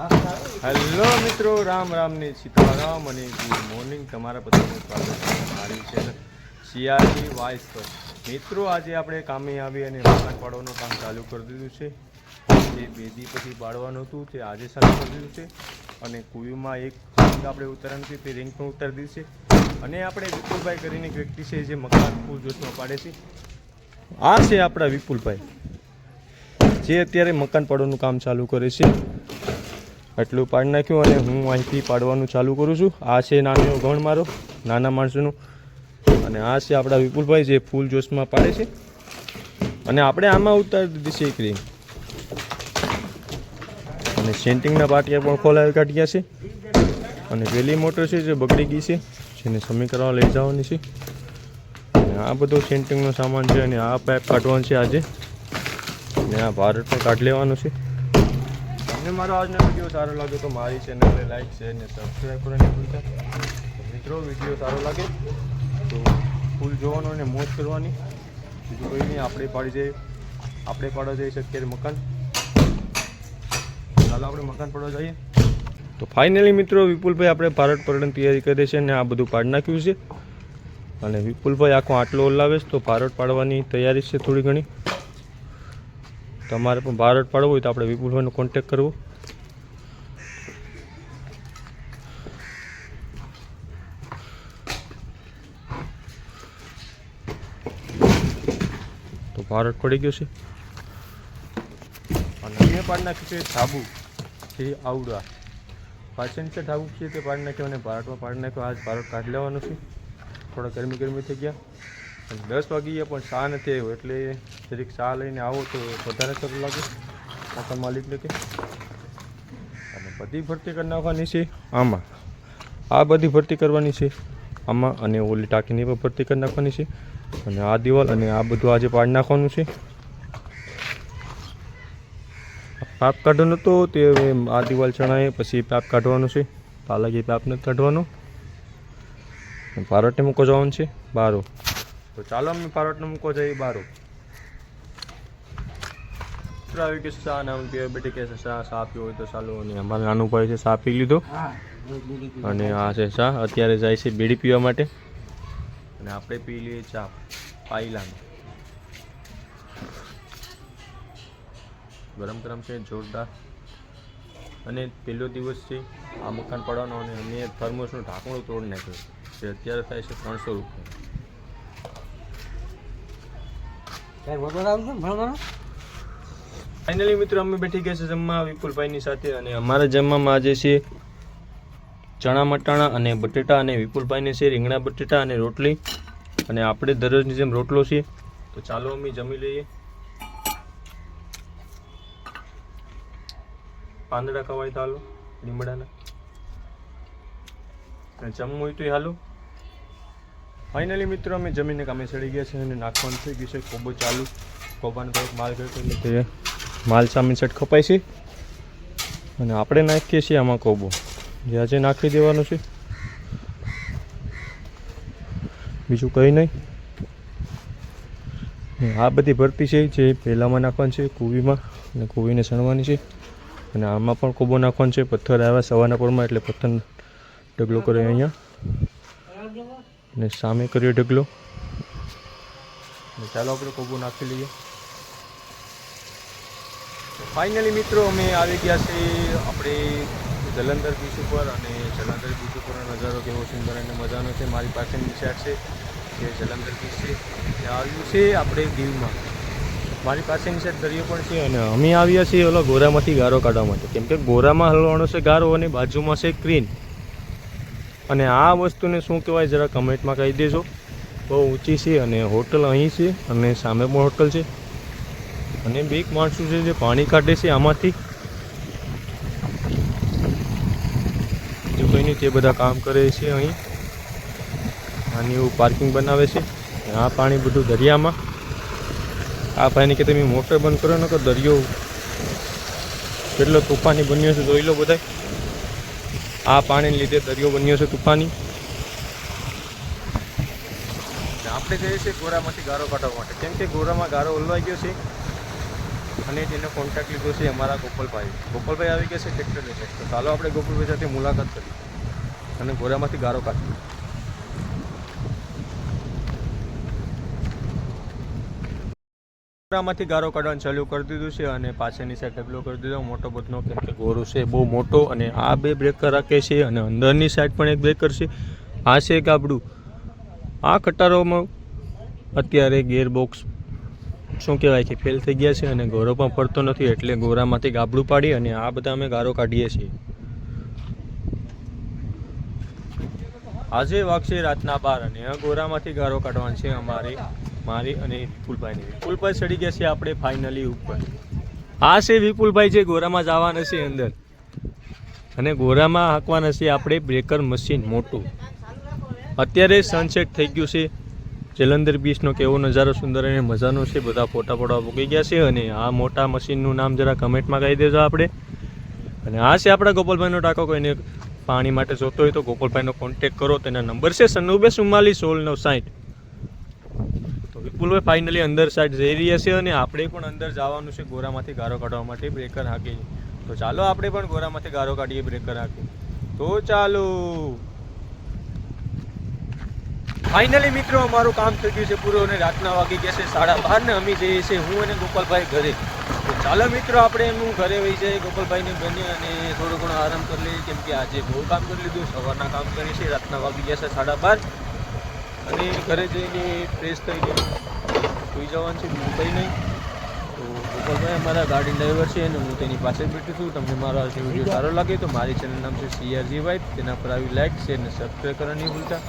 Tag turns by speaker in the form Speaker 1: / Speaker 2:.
Speaker 1: Hello મિત્રો, રામ રામ ને સીતારામ અને ગુડ મોર્નિંગ. તમારા બધાનું સ્વાગત છે મારી ચેનલ સીઆરટી વાઇસ પર. મિત્રો, આજે આપણે કામે આવી અને મકાન પાડવાનું કામ ચાલુ કરી દીધું છે. જે બેદી પછી પાડવાનું હતું તે આજે ચાલુ કરી દીધું છે. અને કુયુમાં એક રિંગ આપણે ઉતારવાનું છે, તે રિંગ પણ ઉતારી દીધી છે. અને આપણે વિપુલભાઈ કરીને એક વ્યક્તિ છે, જે મકાન ફૂલ જોશમાં પાડે છે. આ છે આપણા વિપુલભાઈ. જે અત્યારે મકાન પાડવાનું કામ ચાલુ કરે છે. એટલું પાડી નાખ્યું અને હું અહીંથી પાડવાનું ચાલુ કરું છું. આ છે નાનો ગણ મારો, નાના માણસોનું. અને આ છે આપણા વિપુલભાઈ જે ફૂલ જોશમાં પાડે છે. અને આપણે આમાં ઉતારી દીધી છે એક રીંગ અને સેન્ટિંગના પાટિયા પણ ખોલાવી કાઢ્યા છે. અને પેલી મોટર છે જે બગડી ગઈ છે, જેને સમી કરવા લઈ જવાની છે. અને આ બધો સેન્ટિંગનો સામાન છે અને આ પાઇપ કાઢવાનો છે આજે. અને આ ભારતને કાઢી લેવાનું છે. તમને મારો આજનો વીડિયો સારો લાગે તો મારી ચેનલને લાઈક શેર ને સબસ્ક્રાઈબ કરવાની ભૂલતા. મિત્રો વીડિયો સારો લાગે તો ફૂલ જોવાનો અને મોજ કરવાની. બીજું કોઈ નહીં, આપણે પાડી જઈએ. આપણે પાડવા જઈ શકીએ મકાન. ચાલો, આપણે મકાન પાડવા જઈએ. તો ફાઇનલી મિત્રો, વિપુલભાઈ આપણે ભારત પર્યટન તૈયારી કરે છે અને આ બધું પાડી નાખ્યું છે. અને વિપુલભાઈ આખો આટલો ઓલાવે છે, તો ભારત પાડવાની તૈયારી છે થોડી ઘણી. તમારે પણ ભારત પાડવું હોય તો આપણે વિપુલભાઈનો કોન્ટેક કરવો. તો ભારત પડી ગયો છે. અને અમે પાડી નાખ્યું છે ધાબુ, જે આવડા. પાછળ છે ધાબુ છે તે પાડી નાખ્યો અને ભારતમાં પાડી નાખ્યો. આજ ભારત કાઢી લેવાનું છે. થોડા ગરમી ગરમી થઈ ગયા. દસ વાગીએ પણ શા નથી આવ્યો, એટલે જરીક શા લઈને આવો તો વધારે સારું લાગે. મકાન માલિકને કે. અને બધી ભરતી કરી નાખવાની છે, આમાં. આ બધી ભરતી કરવાની છે, આમાં અને ઓલી ટાંકીની પણ ભરતી કરી નાખવાની છે, અને આ દિવાલ અને આ બધું આજે પાડી નાખવાનું છે. પાપ કાઢવાનો તો તે આ દિવાલ ચણાએ પછી પાપ કાઢવાનું છે. પાલાગી પાપ નથી કાઢવાનો. ભારતને મૂકો જવાનું છે, બારો. તો ચાલો અમે પારોટને મૂકો જઈએ બહાર આવી કે ચા નામ પીવે બેટી કે ચા પીવો. હોય તો ચાલો, અને અમારે નાનું ભાઈ છે, ચા પી લીધો. અને આ છે ચા. અત્યારે જાય છે બીડી પીવા માટે. અને આપણે પી લઈએ ચા પાઈલામાં ગરમ ગરમ છે, જોરદાર. અને પહેલો દિવસ છે, આ મકાન પડવાનો, અને અમે થર્મોસનું ઢાંકણું તોડી નાખ્યું જે અત્યારે થાય છે ત્રણસો રૂપિયા. ફાઇનલી મિત્રો, અમે બેઠી ગયા છે જમવા વિપુલભાઈની સાથે અને અમારા જમવામાં આજે છે ચણા મટાણા અને બટેટા અને વિપુલભાઈને છે રીંગણા બટેટા અને રોટલી. અને આપણે દરરોજની જેમ રોટલો છે. તો ચાલો અમે જમી લઈએ. પાંદડા ખવાય તો હાલો, લીમડાના. જમવું હોય તો હાલો. ફાઇનલી મિત્રો, અમે જમીનને કામે ચડી ગયા છે અને નાખવાનું થઈ ગયું છે. કોબો ચાલુ. કોબાનો થોડોક માલ ગયો એટલે તે માલ સામે સેટ ખપાય છે. અને આપણે નાખીએ છીએ આમાં કોબો. જે આજે નાખી દેવાનો છે. બીજું કંઈ નહીં. આ બધી ભરતી છે જે પહેલાંમાં નાખવાની છે કુવીમાં અને કુવીને સણવાની છે. અને આમાં પણ કોબો નાખવાનો છે. પથ્થર આવ્યા સવારના પરમાં, એટલે પથ્થર ઢગલો કરે અહીંયા. અને સામે કર્યો ઢગલો. ચાલો આપણે કોબો નાખી લઈએ. ફાઇનલી મિત્રો અમે આવી ગયા છે આપણે જલંધર બીચ ઉપર અને જલંધર બીચ ઉપરનો નજારો કેવો સુંદર અને મજાનો છે. મારી પાસેની નિશાળ છે જે જલંધર બીચ છે ત્યાં આવ્યું છે આપણે દીવમાં. મારી પાસેની નિશાળ દરિયો પણ છે અને અમે આવ્યા છીએ ઓલો ગોરામાંથી ગારો કાઢવા માટે. કેમ કે ગોરામાં હલવાનો છે ગારો અને બાજુમાં છે ક્રીન. અને આ વસ્તુને શું કહેવાય જરા કમેન્ટમાં કહી દેજો. બહુ ઊંચી છે અને હોટલ અહીં છે અને સામે પણ હોટલ છે. અને બે માણસો છે જે પાણી કાઢે છે આમાંથી. જો કંઈ નહીં તે બધા કામ કરે છે અહીં. આની એવું પાર્કિંગ બનાવે છે. આ પાણી બધું દરિયામાં. આ પાણી કે તમે મોટર બંધ કરો ને કે દરિયો કેટલો તોફાની બન્યો છે જોઈ લો બધાય. આ પાણીને લીધે દરિયો બન્યો છે તુફાની. આપણે જઈએ છીએ ગોરામાંથી ગારો કાઢવા માટે. કેમ કે ગોરામાં ગારો ઓલવાઈ ગયો છે અને તેનો કોન્ટેક્ટ લીધો છે અમારા ગોપાલભાઈ ગોપાલભાઈ આવી ગયા છે ટ્રેક્ટર લઈને. તો ચાલો આપણે ગોપાલભાઈ સાથે મુલાકાત કરીએ અને ગોરામાંથી ગારો કાઢીએ. ઘોડામાંથી ગારો કાઢવાનું ચાલુ કરી દીધું છે અને પાછળની સાઈડ ડબલો કરી દીધો. મોટો બધનો કેમ કે ગોરો છે બહુ મોટો અને આ બે બ્રેકર રાખે છે અને અંદરની સાઈડ પણ એક બ્રેકર છે. આ છે ગાબડું. આ કટારોમાં અત્યારે ગેરબોક્સ શું કહેવાય કે ફેલ થઈ ગયા છે અને ગોરો પણ ફરતો નથી એટલે ગોરામાંથી ગાબડું પાડી અને આ બધા અમે ગારો કાઢીએ છીએ. આજે વાગશે રાતના બાર અને આ ગોરામાંથી ગારો કાઢવાનો છે અમારી મારી અને વિપુલભાઈની. વિપુલભાઈ ચડી ગયા છે આપણે ફાઇનલી ઉપર. આ છે વિપુલભાઈ જે ગોરામાં જવાના છે અંદર. અને ગોરામાં હાંકવાના છે આપણે બ્રેકર મશીન મોટું. અત્યારે સનસેટ થઈ ગયું છે. જલંધર બીચનો કેવો નજારો સુંદર અને મજાનો છે. બધા ફોટા ફોટા મૂકી ગયા છે અને આ મોટા મશીનનું નામ જરા કમેન્ટમાં કહી દેજો આપણે. અને આ છે આપણા ગોપાલભાઈનો ટાંકો. કોઈને પાણી માટે જોતો હોય તો ગોપાલભાઈનો કોન્ટેક કરો. તેના નંબર છે સન્નુબે ચુમ્માલીસ સોળ નવ સાઠ. વિપુલભાઈ ફાઇનલી અંદર સાઈડ જઈ રહ્યા છે અને આપણે પણ અંદર જવાનું છે ગોરામાંથી ગારો કાઢવા માટે બ્રેકર હાંકી તો ચાલો આપણે પણ ગોરામાંથી ગારો કાઢીએ બ્રેકર હાકી તો ચાલો. ફાઇનલી મિત્રો, અમારું કામ થઈ ગયું છે પૂરું અને રાતના વાગી ગયા છે સાડા બાર ને અમે જઈએ છીએ હું અને ગોપાલભાઈ ઘરે. તો ચાલો મિત્રો, આપણે એમનું ઘરે વહી જઈએ, ગોપાલભાઈને બને અને થોડો ઘણો આરામ કરી લઈએ, કેમ કે આજે બહુ કામ કરી લીધું, સવારના કામ કરીએ છીએ, રાતના વાગી ગયા છે સાડા બાર. અને ઘરે જઈને ફ્રેશ થઈને સુઈ જવાનું છે, બીજું કંઈ નહીં. તો ગોપાલભાઈ અમારા ગાડી ડ્રાઈવર છે અને હું તેની પાસે બેઠું છું. તમને મારો આજે વીડિયો સારો લાગે તો મારી ચેનલ નામ છે સીઆરજી વાઇફ તેના પર આવી લાઈક શેર અને સબસ્ક્રાઈબ કરવાની ભૂલતા.